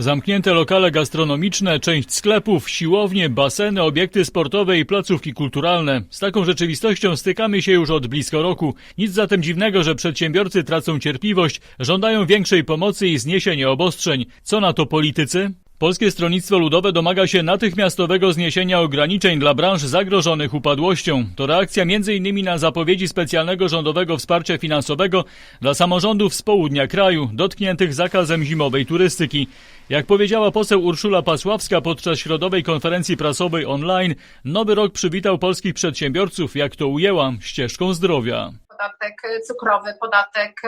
Zamknięte lokale gastronomiczne, część sklepów, siłownie, baseny, obiekty sportowe i placówki kulturalne. Z taką rzeczywistością stykamy się już od blisko roku. Nic zatem dziwnego, że przedsiębiorcy tracą cierpliwość, żądają większej pomocy i zniesienia obostrzeń. Co na to politycy? Polskie Stronnictwo Ludowe domaga się natychmiastowego zniesienia ograniczeń dla branż zagrożonych upadłością. To reakcja m.in. na zapowiedzi specjalnego rządowego wsparcia finansowego dla samorządów z południa kraju, dotkniętych zakazem zimowej turystyki. Jak powiedziała poseł Urszula Pasławska podczas środowej konferencji prasowej online, nowy rok przywitał polskich przedsiębiorców, jak to ujęła, ścieżką zdrowia. podatek cukrowy, podatek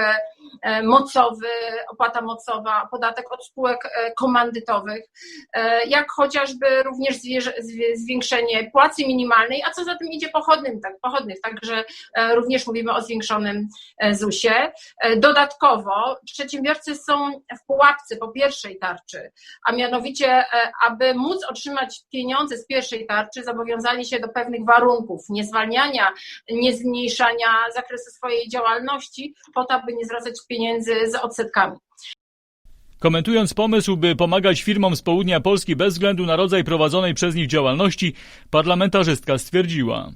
mocowy, opłata mocowa, podatek od spółek e, komandytowych, e, jak chociażby również zwiększenie płacy minimalnej, a co za tym idzie pochodnym, tak, pochodnych, także e, również mówimy o zwiększonym e, ZUS-ie. E, Dodatkowo przedsiębiorcy są w pułapce po pierwszej tarczy, a mianowicie, e, aby móc otrzymać pieniądze z pierwszej tarczy, zobowiązali się do pewnych warunków, nie zwalniania, nie zmniejszania zakresu swojej działalności, po to, aby nie zwracać pieniędzy z odsetkami. Komentując pomysł, by pomagać firmom z południa Polski bez względu na rodzaj prowadzonej przez nich działalności, parlamentarzystka stwierdziła.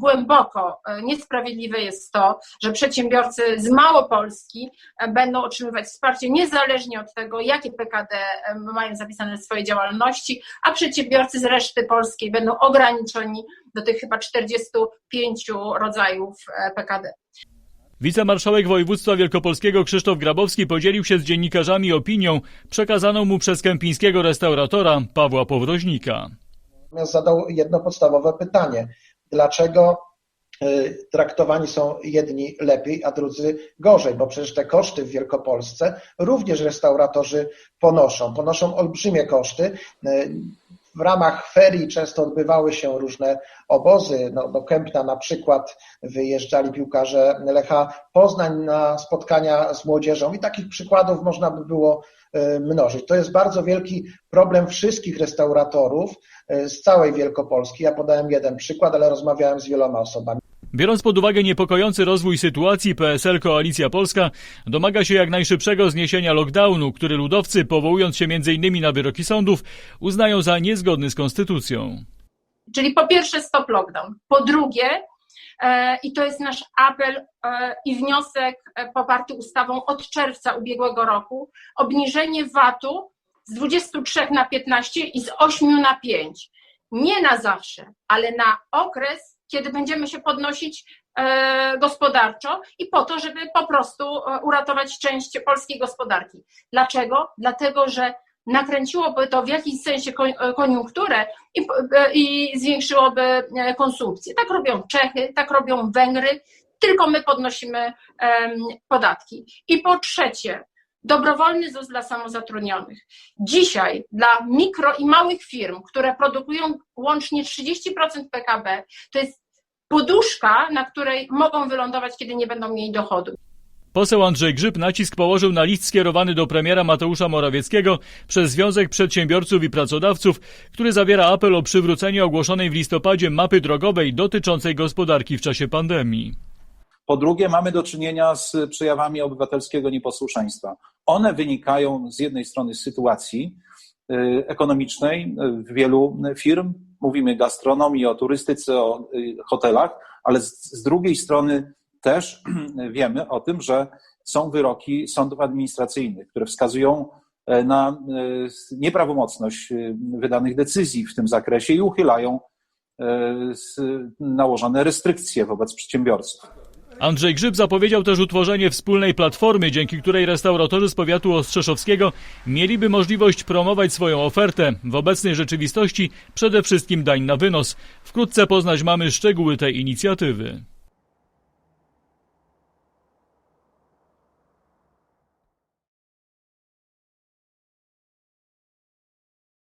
Głęboko niesprawiedliwe jest to, że przedsiębiorcy z Małopolski będą otrzymywać wsparcie niezależnie od tego, jakie PKD mają zapisane w swojej działalności, a przedsiębiorcy z reszty polskiej będą ograniczeni do tych chyba 45 rodzajów PKD. Wicemarszałek województwa wielkopolskiego Krzysztof Grabowski podzielił się z dziennikarzami opinią przekazaną mu przez kępińskiego restauratora Pawła Powroźnika. Zadał jedno podstawowe pytanie. Dlaczego y, traktowani są jedni lepiej, a drudzy gorzej? Bo przecież te koszty w Wielkopolsce również restauratorzy ponoszą. Ponoszą olbrzymie koszty. W ramach ferii często odbywały się różne obozy. No, do Kępna na przykład wyjeżdżali piłkarze Lecha Poznań na spotkania z młodzieżą i takich przykładów można by było y, mnożyć. To jest bardzo wielki problem wszystkich restauratorów y, z całej Wielkopolski. Ja podałem jeden przykład, ale rozmawiałem z wieloma osobami. Biorąc pod uwagę niepokojący rozwój sytuacji, PSL Koalicja Polska domaga się jak najszybszego zniesienia lockdownu, który ludowcy, powołując się m.in. na wyroki sądów, uznają za niezgodny z konstytucją. Czyli po pierwsze stop lockdown, po drugie, e, i to jest nasz apel e, i wniosek e, poparty ustawą od czerwca ubiegłego roku, obniżenie VAT-u z 23 na 15 i z 8 na 5. Nie na zawsze, ale na okres, kiedy będziemy się podnosić e, gospodarczo i po to, żeby po prostu e, uratować część polskiej gospodarki. Dlaczego? Dlatego, że nakręciłoby to w jakimś sensie koń- koniunkturę i, i zwiększyłoby e, konsumpcję. Tak robią Czechy, tak robią Węgry, tylko my podnosimy podatki. I po trzecie, dobrowolny ZUS dla samozatrudnionych. Dzisiaj dla mikro i małych firm, które produkują łącznie 30% PKB, to jest poduszka, na której mogą wylądować, kiedy nie będą mieli dochodu. Poseł Andrzej Grzyb nacisk położył na list skierowany do premiera Mateusza Morawieckiego przez Związek Przedsiębiorców i Pracodawców, który zawiera apel o przywrócenie ogłoszonej w listopadzie mapy drogowej dotyczącej gospodarki w czasie pandemii. Po drugie, mamy do czynienia z przejawami obywatelskiego nieposłuszeństwa. One wynikają z jednej strony z sytuacji y, ekonomicznej y, wielu firm, mówimy gastronomii, o turystyce, o y, hotelach, ale z, z drugiej strony też wiemy o tym, że są wyroki sądów administracyjnych, które wskazują e, na e, nieprawomocność e, wydanych decyzji w tym zakresie i uchylają e, nałożone restrykcje wobec przedsiębiorców. Andrzej Grzyb zapowiedział też utworzenie wspólnej platformy, dzięki której restauratorzy z powiatu ostrzeszowskiego mieliby możliwość promować swoją ofertę. W obecnej rzeczywistości przede wszystkim dań na wynos. Wkrótce poznać mamy szczegóły tej inicjatywy.